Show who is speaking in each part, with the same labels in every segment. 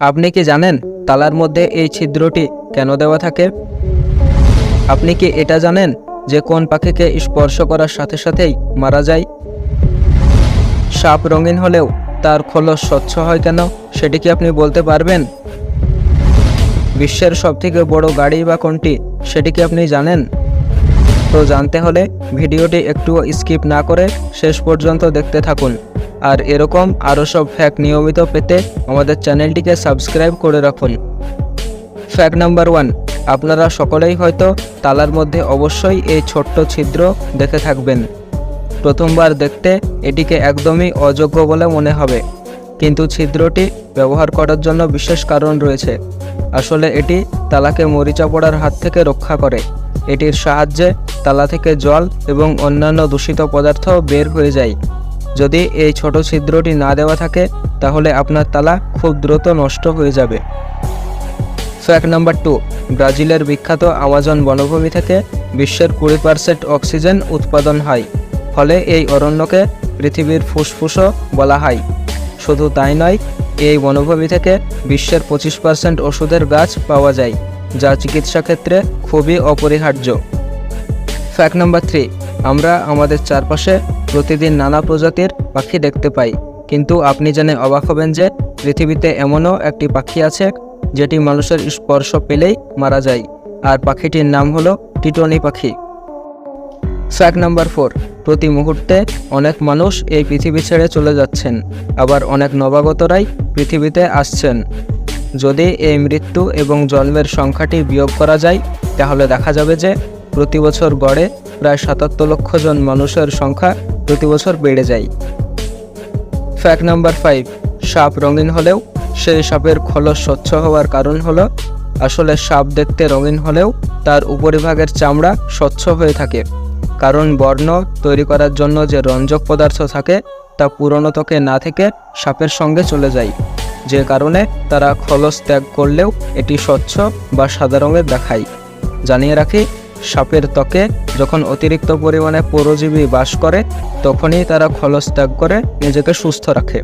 Speaker 1: আপনি কি জানেন তালার মধ্যে এই ছিদ্রটি কেন দেওয়া থাকে? আপনি কি এটা জানেন যে কোন পাখিকে স্পর্শ করার সাথে সাথেই মারা যায়? সাপ রঙিন হলেও তার খোলস স্বচ্ছ হয় কেন, সেটি কি আপনি বলতে পারবেন? বিশ্বের সবথেকে বড় গাড়ি বা কোনটি, সেটি কি আপনি জানেন? তো জানতে হলে ভিডিওটি একটুও স্কিপ না করে শেষ পর্যন্ত দেখতে থাকুন। আর এরকম আরও সব ফ্যাক্ট নিয়মিত পেতে আমাদের চ্যানেলটিকে সাবস্ক্রাইব করে রাখুন। ফ্যাক্ট নাম্বার ওয়ান আপনারা সকলেই হয়তো তালার মধ্যে অবশ্যই এই ছোট্ট ছিদ্র দেখে থাকবেন। প্রথমবার দেখতে এটিকে একদমই অযোগ্য বলে মনে হবে। কিন্তু ছিদ্রটি ব্যবহার করার জন্য বিশেষ কারণ রয়েছে। আসলে এটি তালাকে মরিচা পড়ার হাত থেকে রক্ষা করে। এটির সাহায্যে তালা থেকে জল এবং অন্যান্য দূষিত পদার্থ বের হয়ে যায়। যদি এই ছোট ছিদ্রটি না দেওয়া থাকে, তাহলে আপনার তালা খুব দ্রুত নষ্ট হয়ে যাবে। ফ্যাক্ট নাম্বার টু, ব্রাজিলের বিখ্যাত আমাজন বনভূমি থেকে বিশ্বের কুড়ি পার্সেন্ট অক্সিজেন উৎপাদন হয়, ফলে এই অরণ্যকে পৃথিবীর ফুসফুসও বলা হয়। শুধু তাই নয়, এই বনভূমি থেকে বিশ্বের পঁচিশ পার্সেন্ট ওষুধের গাছ পাওয়া যায়, যা চিকিৎসা ক্ষেত্রে খুবই অপরিহার্য। ফ্যাক্ট নাম্বার থ্রি আমরা আমাদের চারপাশে প্রতিদিন নানা প্রজাতির পাখি দেখতে পাই। কিন্তু আপনি জেনে অবাক হবেন যে পৃথিবীতে এমনও একটি পাখি আছে যেটি মানুষের স্পর্শ পেলেই মারা যায়। আর পাখিটির নাম হলো টিটনি পাখি। ফ্যাক্ট নাম্বার ফোর প্রতি মুহূর্তে অনেক মানুষ এই পৃথিবী ছেড়ে চলে যাচ্ছেন। আবার অনেক নবাগতরাই পৃথিবীতে আসছেন। যদি এই মৃত্যু এবং জন্মের সংখ্যাটি বিয়োগ করা যায়, তাহলে দেখা যাবে যে প্রতি বছর গড়ে প্রায় সাতাত্তর লক্ষ জন মানুষের সংখ্যা প্রতি বছর বেড়ে যায়। ফ্যাক্ট নাম্বার ফাইভ সাপ রঙিন হলেও সেই সাপের খোলস স্বচ্ছ হওয়ার কারণ হলো আসলে সাপ দেখতে রঙিন হলেও তার উপরিভাগের চামড়া স্বচ্ছ হয়ে থাকে। কারণ বর্ণ তৈরি করার জন্য যে রঞ্জক পদার্থ থাকে, তা পুরনো ত্বকে না থেকে সাপের সঙ্গে চলে যায়। যে কারণে তারা খলস ত্যাগ করলেও এটি স্বচ্ছ বা সাদা রঙের দেখায়। জানিয়ে রাখি সাপের ত্বকে যখন অতিরিক্ত পরিমাণে পরজীবী বাস করে, তখনই তারা খলস ত্যাগ করে নিজেকে সুস্থ রাখে।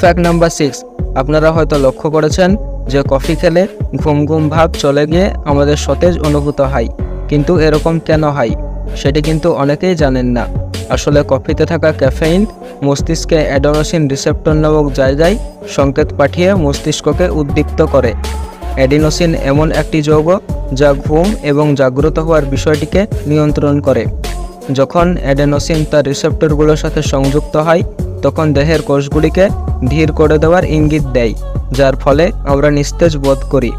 Speaker 1: ফ্যাক্ট নাম্বার সিক্স আপনারা হয়তো লক্ষ্য করেছেন যে কফি খেলে ঘুম ঘুম ভাব চলে গিয়ে আমাদের সতেজ অনুভূত হয়। কিন্তু এরকম কেন হয়? সেটি কিন্তু অনেকেই জানেন না। আসলে কফিতে থাকা ক্যাফেইন মস্তিষ্কে অ্যাডোনোসিন রিসেপ্টর নামক জায়গায় সংকেত পাঠিয়ে মস্তিষ্ককে উদ্দীপ্ত করে। অ্যাডিনোসিন এমন একটি যৌগ যা ঘুম এবং জাগ্রত হওয়ার বিষয়টিকে নিয়ন্ত্রণ করে। যখন অ্যাডেনোসিন তার রিসেপ্টরগুলোর সাথে সংযুক্ত হয়, তখন দেহের কোষগুলিকে ধীর করে দেওয়ার ইঙ্গিত দেয়, যার ফলে আমরা নিস্তেজ বোধ করি।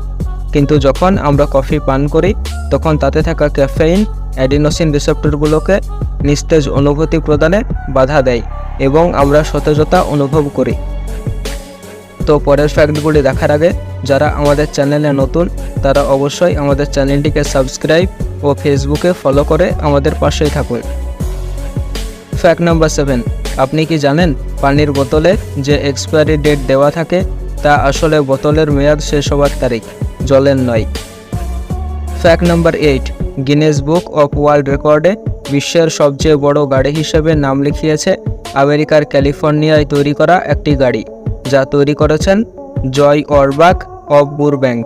Speaker 1: কিন্তু যখন আমরা কফি পান করি, তখন তাতে থাকা ক্যাফেইন অ্যাডিনোসিন রিসেপ্টরগুলোকে নিস্তেজ অনুভূতি প্রদানে বাধা দেয় এবং আমরা সতেজতা অনুভব করি। তো পরের ফ্যাক্টগুলি দেখার আগে, যারা আমাদের চ্যানেলে নতুন, তারা অবশ্যই আমাদের চ্যানেলটিকে সাবস্ক্রাইব ও ফেসবুকে ফলো করে আমাদের পাশেই থাকুন। ফ্যাক্ট নাম্বার সেভেন আপনি কি জানেন পানির বোতলে যে এক্সপায়ারি ডেট দেওয়া থাকে, তা আসলে বোতলের মেয়াদ শেষ হওয়ার তারিখ, জলের নয়? Fact number eight Guinness book of world রেকর্ডে বিশ্বের সবচেয়ে বড় গাড়ি হিসেবে নাম লিখিয়েছে আমেরিকার ক্যালিফোর্নিয়ায় তৈরি করা একটি গাড়ি। যা তৈরি করেছেন জয় অরবাক অফ বুরব্যাঙ্ক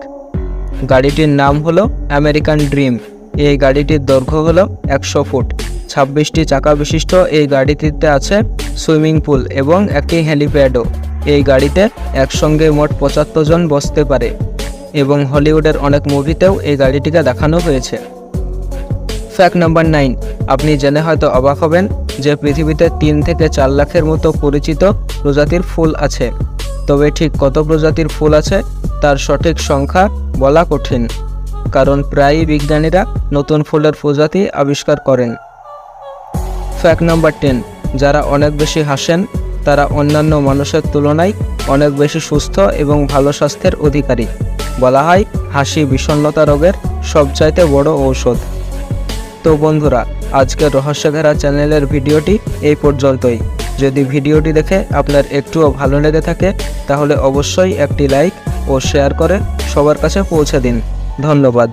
Speaker 1: গাড়িটির নাম হলো আমেরিকান ড্রিম। এই গাড়িটির দৈর্ঘ্য হলো একশো ফুট। ছাব্বিশটি চাকা বিশিষ্ট এই গাড়িটিতে আছে সুইমিং পুল এবং একটি হেলিপ্যাডও। এই গাড়িতে একসঙ্গে মোট পঁচাত্তর জন বসতে পারে এবং হলিউডের অনেক মুভিতেও এই গাড়িটিকে দেখানো হয়েছে। Fact number nine. আপনি জেনে হয়তো অবাক হবেন যে পৃথিবীতে তিন থেকে চার লাখের মতো পরিচিত প্রজাতির ফুল আছে। তবে ঠিক কত প্রজাতির ফুল আছে তার সঠিক সংখ্যা বলা কঠিন, কারণ প্রায়ই বিজ্ঞানীরা নতুন ফুলের প্রজাতি আবিষ্কার করেন। ফ্যাক্ট নাম্বার টেন যারা অনেক বেশি হাসেন, তারা অন্যান্য মানুষের তুলনায় অনেক বেশি সুস্থ এবং ভালো স্বাস্থ্যের অধিকারী। বলা হয়, হাসি বিষণ্ণতা রোগের সবচাইতে বড় ঔষধ। তো বন্ধুরা, আজকের রহস্যঘেরা চ্যানেলের ভিডিওটি এই পর্যন্তই। যদি ভিডিওটি দেখে আপনার একটুও ভালো লেগে থাকে, তাহলে অবশ্যই একটি লাইক ও শেয়ার করে সবার কাছে পৌঁছে দিন। ধন্যবাদ।